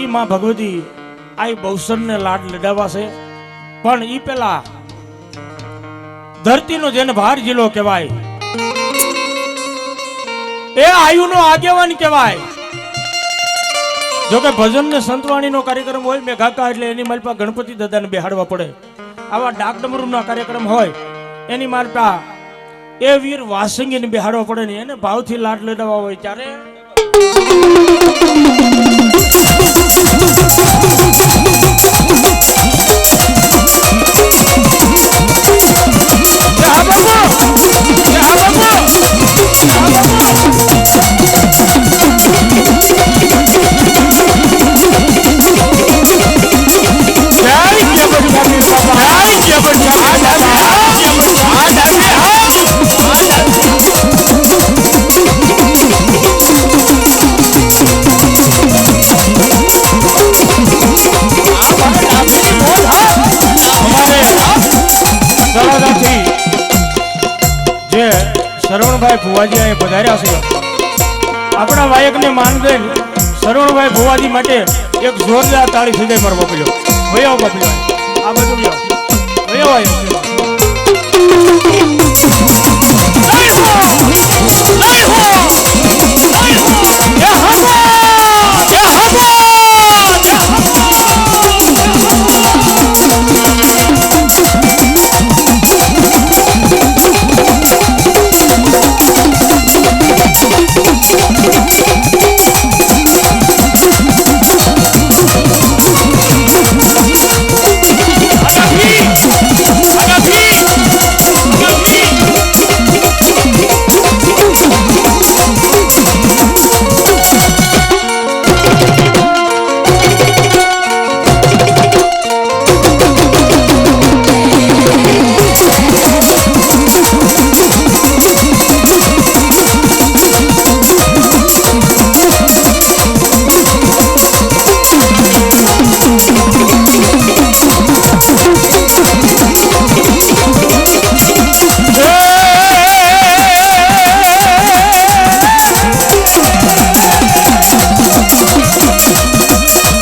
ઈ માં ભગવતી આ બહુસરને લાડ લડાવા પણ ઈ પેલા ધરતીનો જેને ભાર જિલ્લો કહેવાય. એ આયુનો આગેવાન કહેવાય. જો ભજન ને સંતવાણીનો કાર્યક્રમ હોય મેં કાકા એટલે એની માલપા ગણપતિ દાદાને બેહાડવા પડે. આવા ડાક ડમરૂના કાર્યક્રમ હોય, એની માલપા એ વીર વાસંગીને બેહાડવા પડે ને એને ભાવથી લાડ લડાવવા હોય ત્યારે Yeah, સરવણભાઈ ભુવાજી અહીં પધાર્યા છે. આપણા વાયકને માનબેન સરવણભાઈ ભુવાજી માટે એક જોરદાર તાળી સુધી પર મોકલ્યો વયો મોકલ્યો આ બધું વયો વયો આવ્યો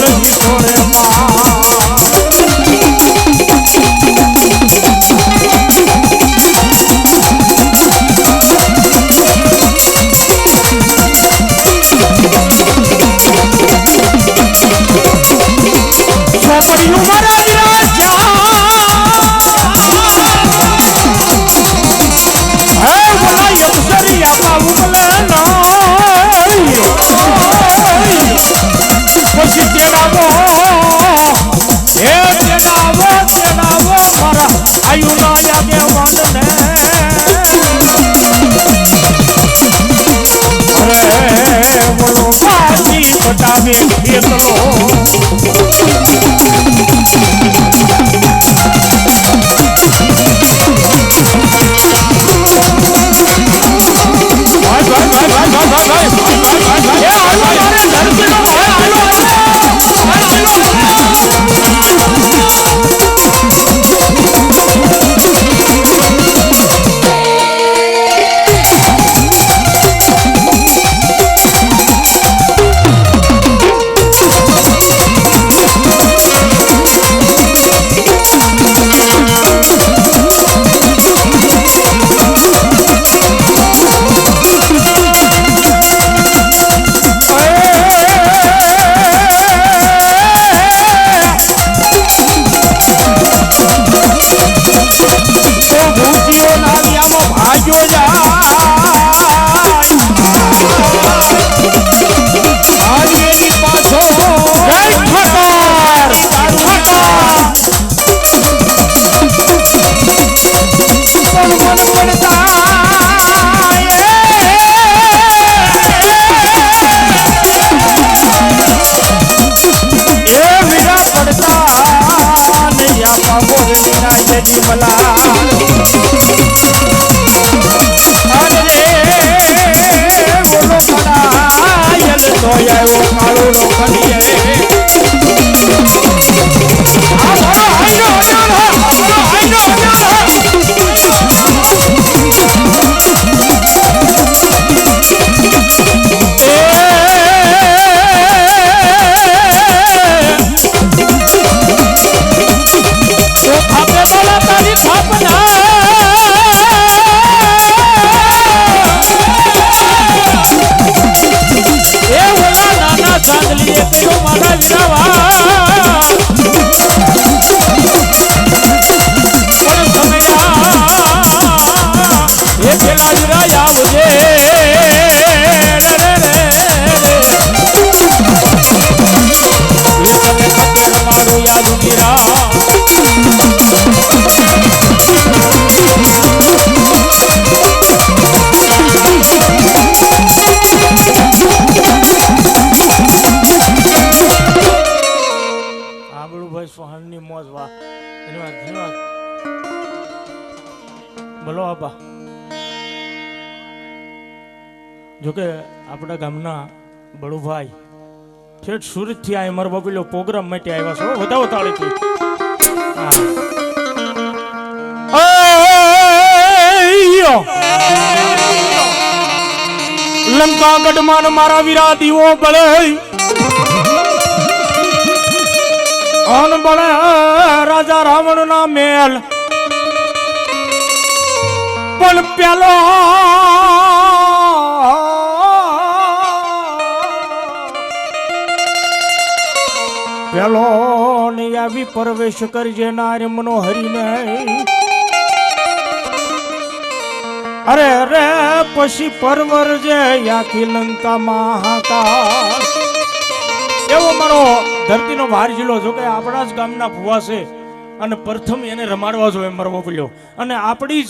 love me. loving is the Lord. મલા સોહાણની મોજ વાહ ધન્યવાદ ધન્યવાદ બોલો આપા જોકે આપણા ગામના બળુભાઈ ઠેઠ સુરતથી આ મારો બાપીલો પ્રોગ્રામ માટે આવ્યા છો વધાવો તાળીથી! લંકા ગઢમાં મારા વીરા દીવો બળે અન બળે રાજા રાવણ ના મેલ. પણ પેલો પેલો ને આવી પ્રવેશ કરજે નારે મનોહરીને અરે રે, પછી પરવર જે આખી લંકા મહાકાળ એવો મારો ધરતીનો ભાર જિલ્લો જો કે આપણા જ ગામના ભુવા છે અને પ્રથમ એને રમાડવા જોઈએ મારો મોકલ્યો અને આપણી જ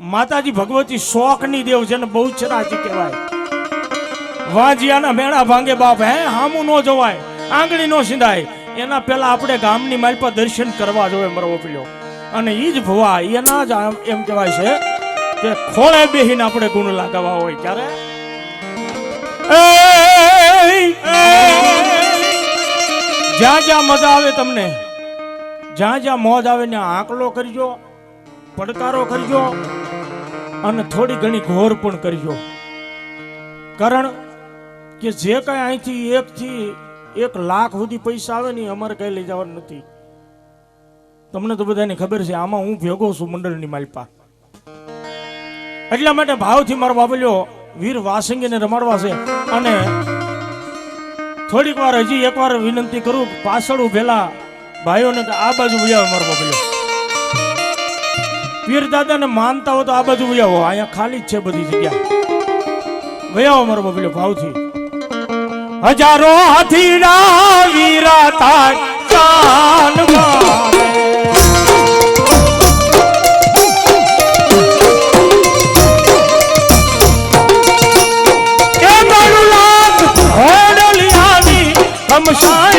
માતાજી ભગવતી શોખની દેવ જેને બહુ ચરાચી કહેવાય. વાંજિયાના મેળા ભાંગે બાપ, હે, હામું નો જોવાય, આંગળી નો સિંધાય. એના પહેલા આપણે ગામની માલ પર દર્શન કરવા જોઈએ મારો પડ્યો. અને એ જ ભુવા, એના જ એમ કહેવાય છે કે ખોળે બેહીને આપણે ગુણ લગાવવા હોય. ક્યારે? જ્યાં જ્યાં મજા આવે તમને, જ્યાં જ્યાં મોજ આવે ને આંકલો કરજો, પડકારો કરજો અને થોડી ઘણી ઘોર પણ કરજો. કારણ કે જે કઈ અહીંથી એક થી એક લાખ સુધી પૈસા આવે ને અમારે કઈ લઈ જવાનું નથી. તમને તો બધાને ખબર છે, આમાં હું ભેગો છું મંડળની માલપા. એટલા માટે ભાવથી મારો બાબલ્યો વીર વાસંગીને રમાડવા છે અને થોડીક વાર હજી એકવાર વિનંતી કરું, પાછળ ઉભેલા ભાઈઓને આ બાજુ વૈયાવો મારો બાબલ્યો પીર દાદાને માનતા હો તો આ બાજુ વૈયાવો અહીંયા ખાલી જ છે બધી જગ્યા. વયાવો મારો બાબલ્યો ભાવથી. હજારો હાથી વીરા તાર ચાન সংসার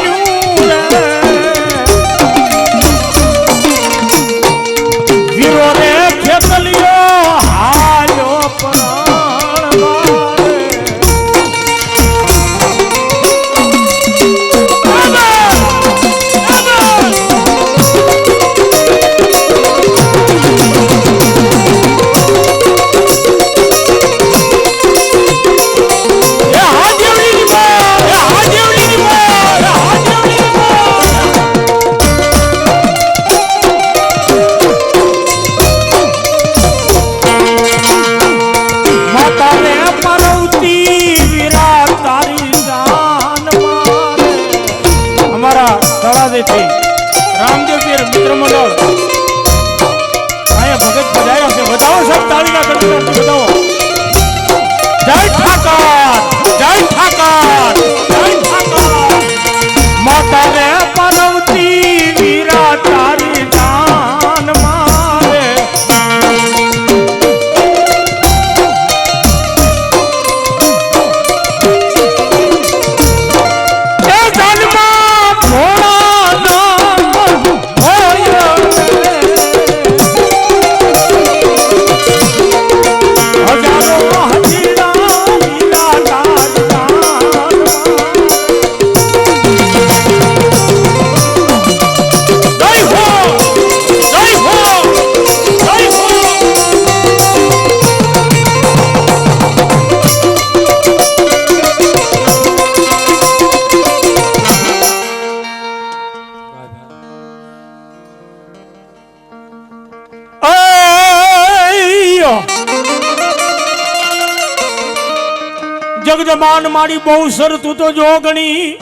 જગદમાન મારી બહુ સર તું તો ગણી.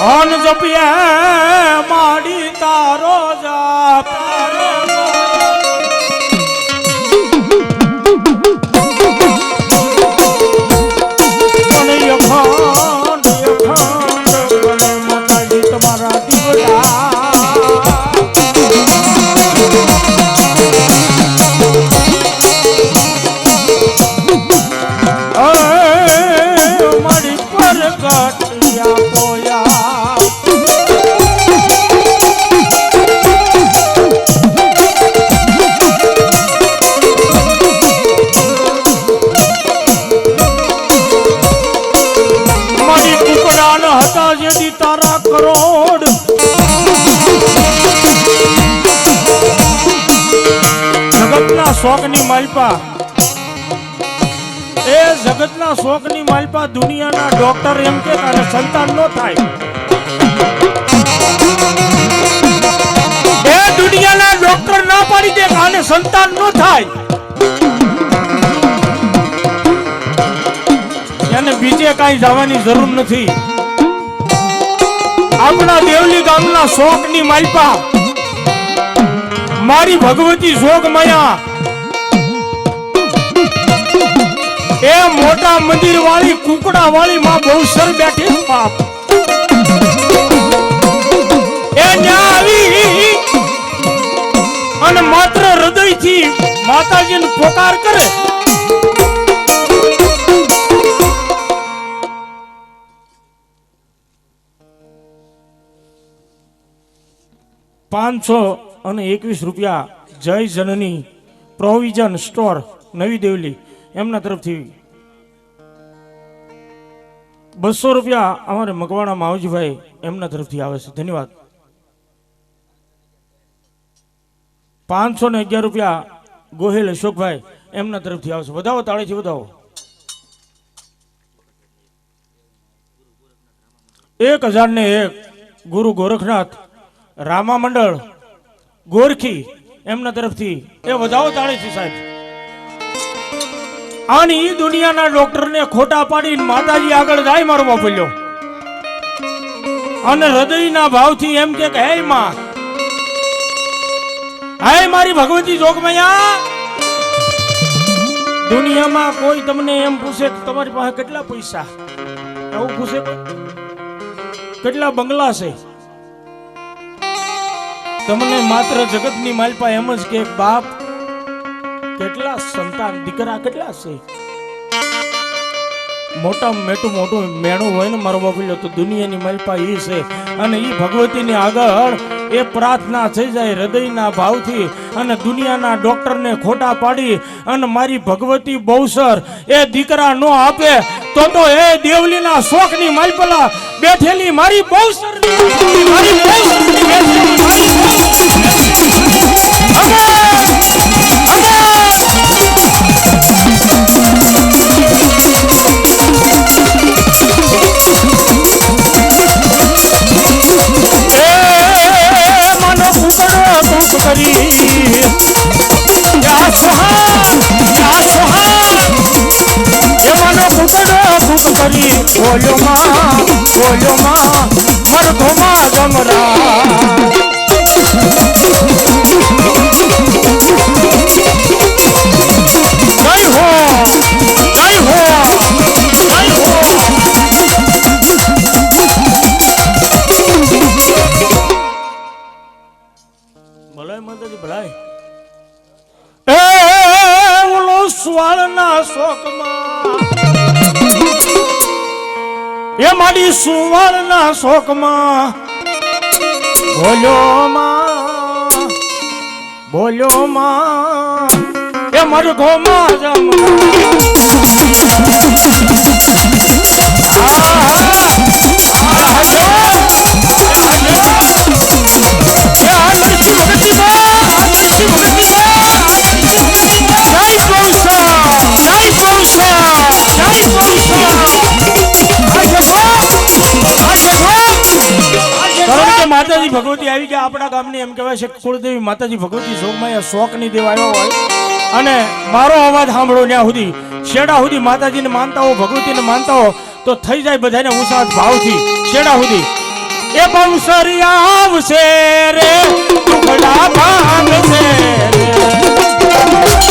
હન જપિયા માડી તારો જાપ કટિયા પોયા હતા જેથી તારા કરોડ. જગતના શોખની માલપા શોખની માલપા દુનિયાના ડોક્ટર એમ કે તારે સંતાન નો થાય. એ દુનિયાના ડોક્ટર ના પાડી દે, આને સંતાન નો થાય. એને બીજે કાંઈ જવાની જરૂર નથી. આપણા દેવલી ગામના શોકની માલપા, મારી ભગવતી શોક મયા એ મોટા મંદિર વાળી કુકડા વાળી માં બહુસર બેઠી છે બાપ. એ આવી અને માત્ર હૃદયથી માતાજીને પોકાર કરે. પાંચસો અને એકવીસ રૂપિયા જય જનની પ્રોવિઝન સ્ટોર નવી દેવલી. એમના તરફથી બસો રૂપિયા અમારે મકવાણા માવજીભાઈ એમના તરફથી આવે છે. ધન્યવાદ. પાંચસો ને અગિયાર રૂપિયા ગોહિલ અશોકભાઈ એમના તરફથી આવે છે. વધાવો, તાળેથી વધાવો. એક હજાર ને એક ગુરુ ગોરખનાથ રામા મંડળ ગોરખી એમના તરફથી. એ વધાવો, તાળેથી સાહેબ. અને ઈ દુનિયાના ડોક્ટરને ખોટા પાડીને માતાજી આગળ જાય મારો બાપલ્યો અને હૃદયના ભાવથી એમ કે હે માં હાય મારી ભગવતી જોગમૈયા, દુનિયામાં કોઈ તમને એમ પૂછે કે તમારી પાસે કેટલા પૈસા? એવું પૂછે કેટલા બંગલા છે? તમને માત્ર જગતની માલપા એમ જ કે, બાપ કેટલા સંતાન, દીકરા કેટલા છે? મોટા મેટું મોટું મેણું હોય ને મારો બગલ્યો તો દુનિયાની મલપા એ છે. અને એ ભગવતીની આગળ એ પ્રાર્થના થઈ જાય હૃદયના ભાવથી અને દુનિયાના ડોક્ટરને ખોટા પાડી અને મારી ભગવતી બહુસર એ દીકરા ન આપે, તો તો એ દેવલીના શોખની માલપલા બેઠેલી મારી બહુસર મારી બહુસરની બેઠેલી મારી બહુસર. બોલ્યો માં બોલો માં મરઘો માં જમરા મારી સુવાળના શોકમાં. બોલ્યો માં બોલ્યો માં એ મરઘો માં જમવા. માતાજી ભગવતી આવી ગયા. આપણા ગામની એમ કહેવાય છે કુળદેવી માતાજી ભગવતી શોકમાં શોકની દેવ આવ્યો હોય. અને મારો અવાજ સાંભળો ત્યાં સુધી. શેડા સુધી માતાજીને માનતા હો, ભગવતીને માનતા હો, તો થઈ જાય બધાને ઉત્સાહ ભાવથી. શેડા સુધી. એ બંસરી આવશે રે ટુકડા ભાંગશે રે.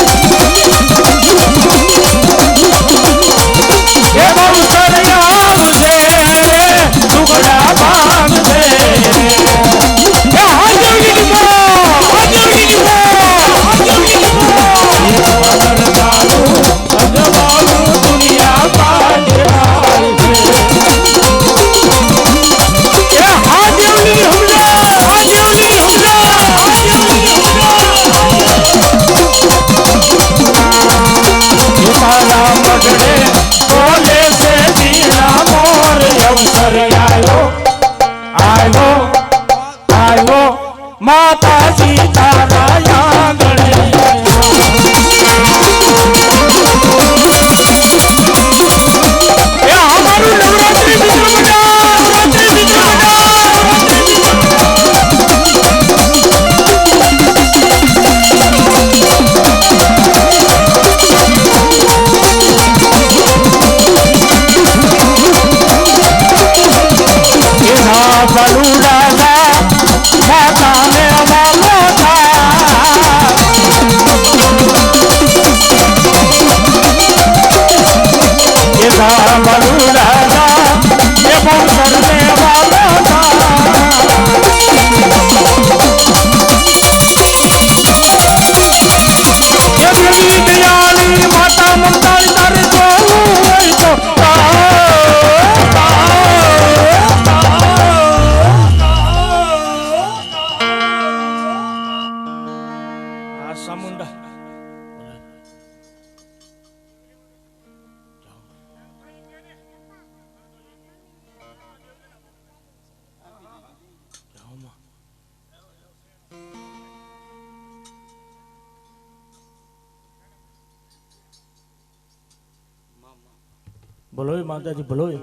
ભલોય માતાજી, ભલોય.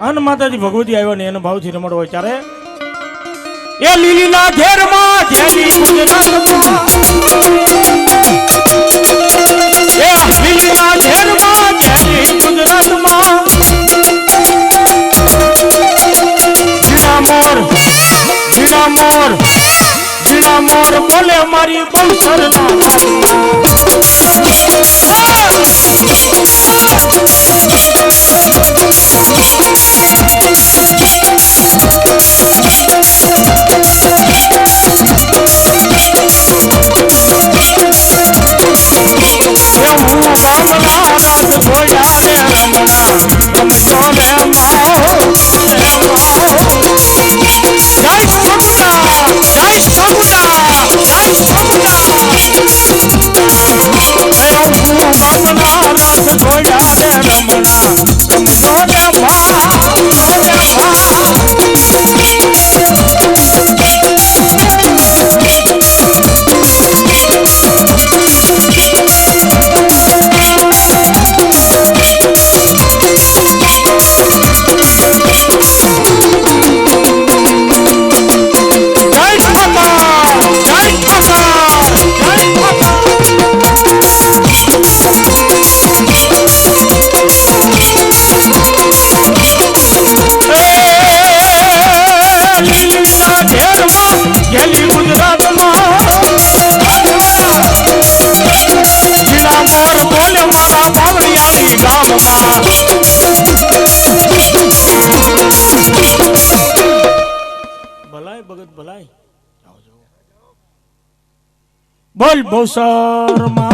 અન માતાજી ભગવતી આવ્યો ને એનો ભાવથી રમડ હોય ત્યારે એ લીલીના ઘેરમાં ઘેરી ગુજરાતમાં એ મોર, જીણા મોર બહુ નામમાં બોલ બહુ શર્મા આવો શરણભાઈ